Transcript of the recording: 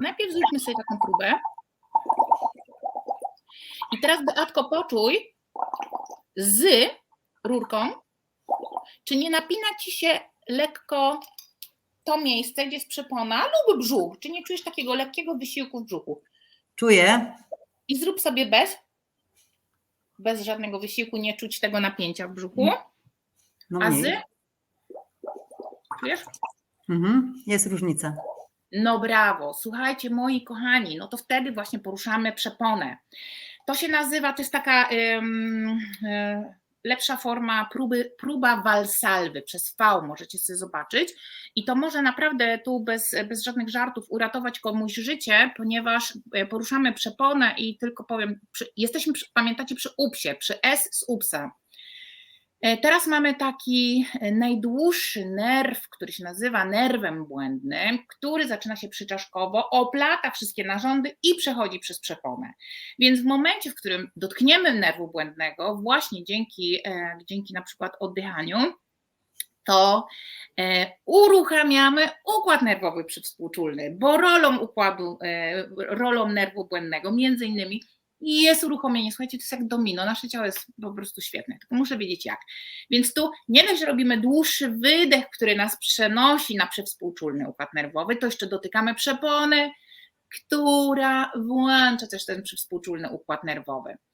Najpierw zróbmy sobie taką próbę. I teraz Beatko poczuj z rurką, czy nie napina ci się lekko to miejsce, gdzie jest przepona lub brzuch, czy nie czujesz takiego lekkiego wysiłku w brzuchu. Czuję. I zrób sobie bez, bez żadnego wysiłku, nie czuć tego napięcia w brzuchu. No A z? Czujesz? Mhm. Jest różnica. No brawo, słuchajcie moi kochani, no to wtedy właśnie poruszamy przeponę. To się nazywa, to jest taka y, lepsza forma próby, próba walsalwy przez V, możecie sobie zobaczyć. I to może naprawdę tu bez, bez żadnych żartów uratować komuś życie, ponieważ y, poruszamy przeponę i tylko powiem, przy, jesteśmy, przy, pamiętacie, przy upsie, przy S z upsa. E, Teraz mamy taki e, najdłuższy nerw, który się nazywa nerwem błędnym, który zaczyna się przyczaszkowo, oplata wszystkie narządy i przechodzi przez przeponę. Więc w momencie, w którym dotkniemy nerwu błędnego, właśnie dzięki, e, dzięki na przykład oddychaniu, to uruchamiamy układ nerwowy przywspółczulny, bo rolą układu, rolą nerwu błędnego między innymi jest uruchomienie. Słuchajcie, to jest jak domino. Nasze ciało jest po prostu świetne, tylko muszę wiedzieć jak. Więc tu nie dość, że robimy dłuższy wydech, który nas przenosi na przywspółczulny układ nerwowy, to jeszcze dotykamy przepony, która włącza też ten przywspółczulny układ nerwowy.